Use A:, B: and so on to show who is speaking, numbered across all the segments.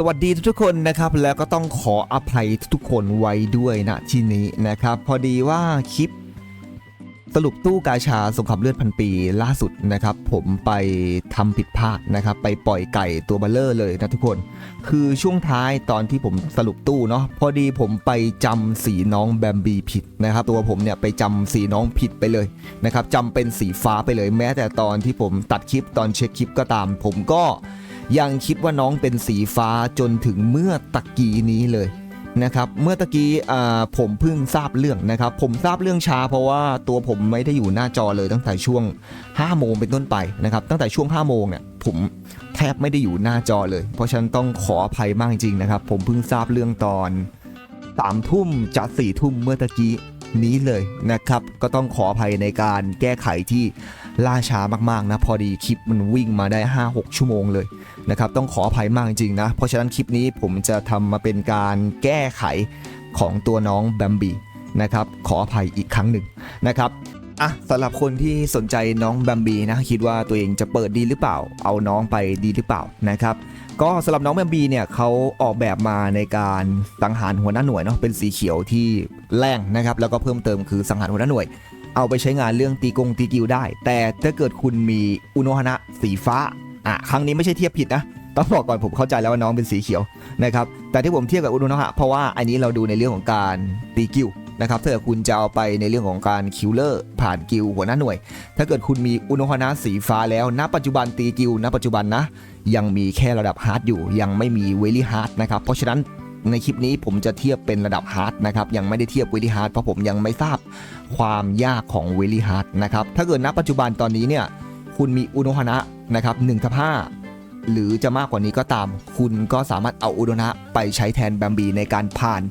A: สวัสดีทุกๆคนนะครับ แล้วก็ต้องขออภัยทุกคนไว้ด้วยนะที่นี้นะครับ พอดีว่าคลิป สรุปตู้กาชาสงครามเลือดพันปีล่าสุดนะครับ ผมไปทำผิดพลาดนะครับ ไปปล่อยไก่ตัวเบลเลอร์เลยนะทุกคน คือช่วงท้ายตอนที่ผมสรุปตู้เนาะพอดีผมไปจำสีน้องแบมบีผิดนะครับ ตัวผมเนี่ยไปจำสีน้องผิดไปเลยนะครับจำเป็นสีฟ้าไปเลย แม้แต่ตอนที่ผมตัดคลิปตอนเช็คคลิปก็ตาม ผมก็ ยังคิดว่าน้องเป็นสีฟ้าจนถึงเมื่อตะกี้นี้เลยนะครับเมื่อตะกี้ผมเพิ่งทราบเรื่องนะครับ ผมทราบเรื่องช้าเพราะว่าตัวผมไม่ได้อยู่หน้าจอเลยตั้งแต่ช่วง5โมงเป็นต้นไปนะครับ ตั้งแต่ช่วง5โมงเนี่ยผมแทบไม่ได้อยู่หน้าจอเลย เพราะฉะนั้นต้องขออภัยมากจริงนะครับ ผมเพิ่งทราบเรื่องตอนสามทุ่มจัดสี่ทุ่มเมื่อตะกี้ นี้เลยนะครับ ก็ต้องขออภัยในการแก้ไขที่ล่าช้ามากๆนะพอดีคลิปมันวิ่งมาได้ 5-6 ชั่วโมงเลยนะครับต้องขออภัยมากจริงๆนะ เพราะฉะนั้นคลิปนี้ผมจะทำมาเป็นการแก้ไขของตัวน้องแบมบีนะครับขออภัยอีกครั้งหนึ่งนะครับอะสำหรับคนที่สนใจน้องแบมบีนะคิดว่าตัวเองจะเปิดดีหรือเปล่า เอาน้องไปดีหรือเปล่านะครับ ก็สำหรับน้องแบมบีเนี่ยเขาออกแบบมาในการสังหารหัวหน้าหน่วยเนาะเป็นสีเขียวที่แรงนะครับแล้วก็เพิ่มเติมคือสังหารหัวหน้าหน่วย เอาไปใช้งานเรื่องตีกงตีกิวได้ แต่ถ้าเกิดคุณมีอุโนฮนะสีฟ้าอะครั้งนี้ไม่ใช่เทียบผิดนะต้องบอกก่อนผมเข้าใจแล้วว่าน้องเป็นสีเขียวนะครับแต่ที่ผมเทียบกับอุโนฮะเพราะว่าอันนี้เราดูในเรื่องของการตีกิว นะครับถ้าเกิดคุณจะเอาไปในเรื่องของการคิวเลอร์ผ่านกิวหัวหน้าหน่วย ถ้าเกิดคุณมีอุโนฮนะสีฟ้าแล้ว ณ ปัจจุบันตีกิวณปัจจุบันนะ ยังมีแค่ระดับฮาร์ดอยู่ ยังไม่มีเวลี่ฮาร์ดนะครับ เพราะฉะนั้นในคลิปนี้ผมจะเทียบเป็นระดับฮาร์ดนะครับยังไม่ได้เทียบเวลี่ฮาร์ดเพราะผมยังไม่ทราบความยากของเวลี่ฮาร์ดนะครับถ้าเกิดณปัจจุบันตอนนี้เนี่ยคุณมีอุโนฮนะนะครับ1ทับ5หรือจะมากกว่านี้ก็ตาม คุณก็สามารถเอาอุโนฮนะไปใช้แทนแบมบีในการผ่าน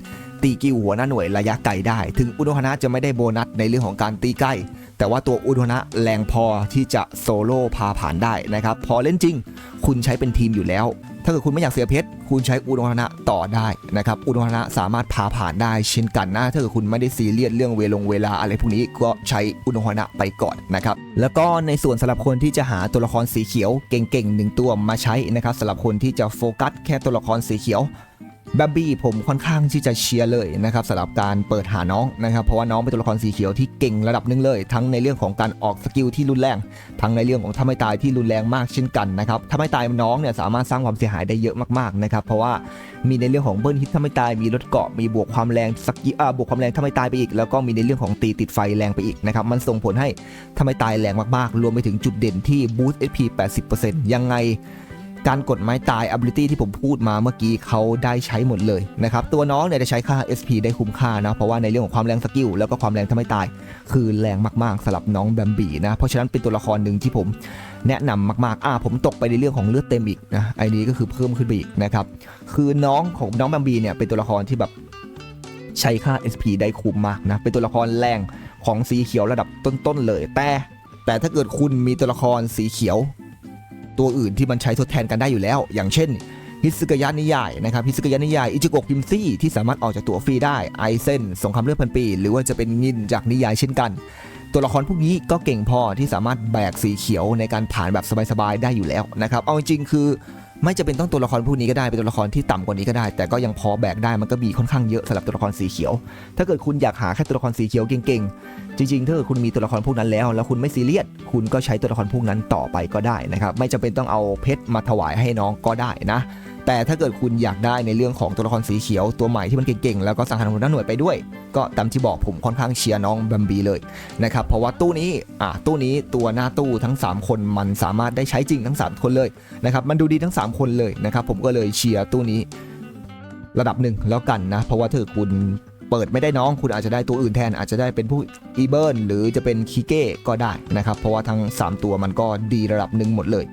A: ตีกิวหัวหน้าหน่วยระยะไกลได้ ถึงอุโนฮนะจะไม่ได้โบนัสในเรื่องของการตีใกล้ แต่ว่าตัวอุโนฮนะแรงพอที่จะโซโล่พาผ่านได้นะครับ พอเล่นจริง คุณใช้เป็นทีมอยู่แล้ว ถ้าเกิดคุณไม่อยากเสียเพชร คุณใช้อุโนฮนะต่อได้นะครับ อุโนฮนะสามารถพาผ่านได้เช่นกันนะ ถ้าเกิดคุณไม่ได้ซีเรียสเรื่องเวลงเวลาอะไรพวกนี้ก็ใช้อุโนฮนะไปก่อนนะครับ แล้วก็ในส่วนสำหรับคนที่จะหาตัวละครสีเขียวเก่งๆหนึ่งตัวมาใช้นะครับสำหรับคนที่จะโฟกัสแค่ตัวละครสีเขียว แบมบี้ผมค่อนข้างที่จะเชียร์เลยนะครับสำหรับการเปิดหาน้องนะครับ เพราะว่าน้องเป็นตัวละครสีเขียวที่เก่งระดับหนึ่งเลย ทั้งในเรื่องของการออกสกิลที่รุนแรง ทั้งในเรื่องของทำให้ตายที่รุนแรงมากเช่นกันนะครับทำให้ตายน้องเนี่ยสามารถสร้างความเสียหายได้เยอะมากๆนะครับเพราะว่ามีในเรื่องของเบิร์นฮิตทำให้ตายมีลดเกาะมีบวกความแรงสกิลอ่าบวกความแรงทำให้ตายไปอีก แล้วก็มีในเรื่องของตีติดไฟแรงไปอีกนะครับมันส่งผลให้ทำให้ตายแรงมากๆ รวมไปถึงจุดเด่นที่บูสต์ HP 80%ยังไง การกดไม้ตาย ability ที่ผมพูดมาเมื่อกี้เขาได้ใช้หมดเลยนะครับ ตัวน้องเนี่ยจะใช้ค่า SP ได้คุ้มค่านะ เพราะว่าในเรื่องของความแรงสกิลแล้วก็ความแรงทำให้ตาย คือแรงมากๆสำหรับน้องแบมบีนะ เพราะฉะนั้นเป็นตัวละครหนึ่งที่ผมแนะนำมากๆ อ่าผมตกไปในเรื่องของเลือดเต็มอีกนะไอ้นี้ก็คือเพิ่มขึ้นไปอีกนะครับ คือน้องของน้องแบมบีเนี่ยเป็นตัวละครที่แบบใช้ค่า SP ได้คุ้มมากนะ เป็นตัวละครแรงของสีเขียวระดับต้นๆเลย แต่แต่ถ้าเกิดคุณมีตัวละครสีเขียว ตัวอื่นที่มันใช้ทดแทนกันได้อยู่แล้ว อย่างเช่นฮิสกยะนิยายนะครับฮิสกยะนิยายอิจิโกะกิมซี่ที่สามารถออกจากตัวฟรีได้ไอเซนสงครามเลือดพันปี หรือว่าจะเป็นงินจากนิยายเช่นกัน ตัวละครพวกนี้ก็เก่งพอที่สามารถแบกสีเขียวในการผ่านแบบสบายๆได้อยู่แล้วนะครับเอาจริงๆคือ ไม่จะเป็นต้องตัวละครพวกนี้ก็ได้เป็นตัวละครที่ต่ำกว่านี้ก็ได้ แต่ก็ยังพอแบกได้มันก็มีค่อนข้างเยอะสำหรับตัวละครสีเขียว ถ้าเกิดคุณอยากหาแค่ตัวละครสีเขียวเก่งๆ จริงๆถ้าเกิดคุณมีตัวละครพวกนั้นแล้ว แล้วคุณไม่ซีเรียสคุณก็ใช้ตัวละครพวกนั้นต่อไปก็ได้นะครับไม่จำเป็นต้องเอาเพชรมาถวายให้น้องก็ได้นะ แต่ถ้าเกิดคุณอยากได้ในเรื่องของตัวละครสีเขียวตัวใหม่ที่มันเก่งๆ แล้วก็สังหารหัวหน้าหน่วยไปด้วย ก็ตามที่บอกผมค่อนข้างเชียร์น้องบัมบีเลยนะครับ เพราะว่าตู้นี้อะตู้นี้ตัวหน้าตู้ทั้ง 3 คนมันสามารถได้ใช้จริงทั้ง 3 คนเลยนะครับ มันดูดีทั้ง 3 คนเลยนะครับ ผมก็เลยเชียร์ตู้นี้ ระดับหนึ่งแล้วกันนะ เพราะว่าถ้าเกิดคุณเปิดไม่ได้น้องคุณอาจจะได้ตัวอื่นแทน อาจจะได้เป็นผู้อีเบิร์นหรือจะเป็นคิเก้ก็ได้นะครับ เพราะว่าทั้ง 3 ตัวมันก็ดีระดับหนึ่งหมดเลย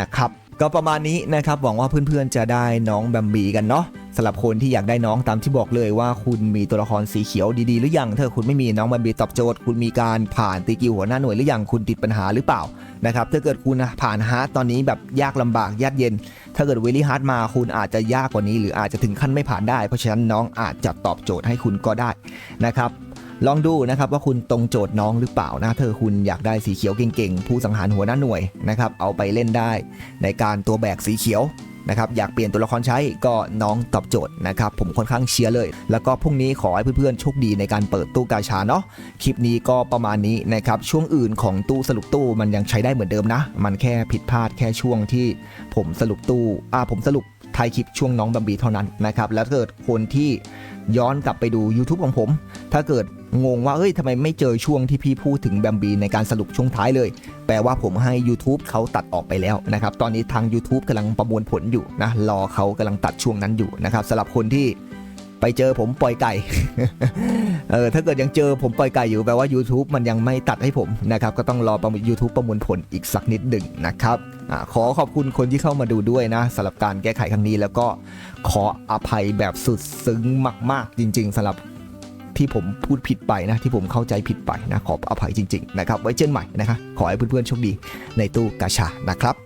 A: นะครับ ก็ประมาณนี้นะครับหวังว่าเพื่อนๆจะได้น้องแบมบีกันเนาะสำหรับคนที่อยากได้น้องตามที่บอกเลยว่าคุณมีตัวละครสีเขียวดีๆ หรือยังถ้าคุณไม่มีน้องแบมบีตอบโจทย์ คุณมีการผ่านตีกิวหัวหน้าหน่วยหรือยังคุณติดปัญหาหรือเปล่านะครับถ้าเกิดคุณผ่านฮาร์ดตอนนี้แบบยากลำบากยากเย็น ถ้าเกิดเวลี่ฮาร์ดมาคุณอาจจะยากกว่านี้ หรืออาจจะถึงขั้นไม่ผ่านได้ เพราะฉะนั้นน้องอาจจะตอบโจทย์ให้คุณก็ได้นะครับ ลองดูนะครับว่าคุณตรงโจทย์น้องหรือเปล่านะเธอคุณอยากได้สีเขียวเก่งๆ ผู้สังหารหัวหน้าหน่วยนะครับเอาไปเล่นได้ ในการตัวแบกสีเขียวนะครับอยากเปลี่ยนตัวละครใช้ก็น้องตอบโจทย์นะครับผมค่อนข้างเชียร์เลย แล้วก็พรุ่งนี้ขอให้เพื่อนๆโชคดีในการเปิดตู้กาชาเนาะคลิปนี้ก็ประมาณนี้นะครับช่วงอื่นของตู้สรุปตู้มันยังใช้ได้เหมือนเดิมนะ มันแค่ผิดพลาดแค่ช่วงที่ผมสรุปตู้อ่าผมสรุป ท้ายคลิปช่วงน้องบัมบีเท่านั้นนะครับแล้วถ้าเกิดคนที่ย้อนกลับไปดู YouTube ของผม ถ้าเกิดงงว่าเอ้ยทำไมไม่เจอช่วงที่พี่พูดถึงแบมบีในการสรุปช่วงท้ายเลย แปลว่าผมให้ YouTube เขาตัดออกไปแล้วนะครับ ตอนนี้ทาง YouTube กำลังประมวลผลอยู่นะ รอเขากำลังตัดช่วงนั้นอยู่นะครับสำหรับคนที่ ไปเจอผมปล่อยไก่ เออถ้าเกิดยังเจอผมปล่อยไก่อยู่แปลว่า YouTube มันยังไม่ตัดให้ผมนะครับ ก็ต้องรอประมวล YouTube ประมวลผลอีกสักนิดหนึ่งนะครับอขอขอบคุณคนที่เข้ามาดูด้วยนะสำหรับการแก้ไขครั้งนี้แล้วก็ขออภัยแบบสุดซึ้งมาก ๆ จริง ๆสำหรับที่ผมพูดผิดไปนะที่ผมเข้าใจผิดไปนะขออภัยจริง ๆ นะครับ ไว้เจอกันใหม่นะครับขอให้เพื่อนๆโชคดีในตู้กาชานะครับ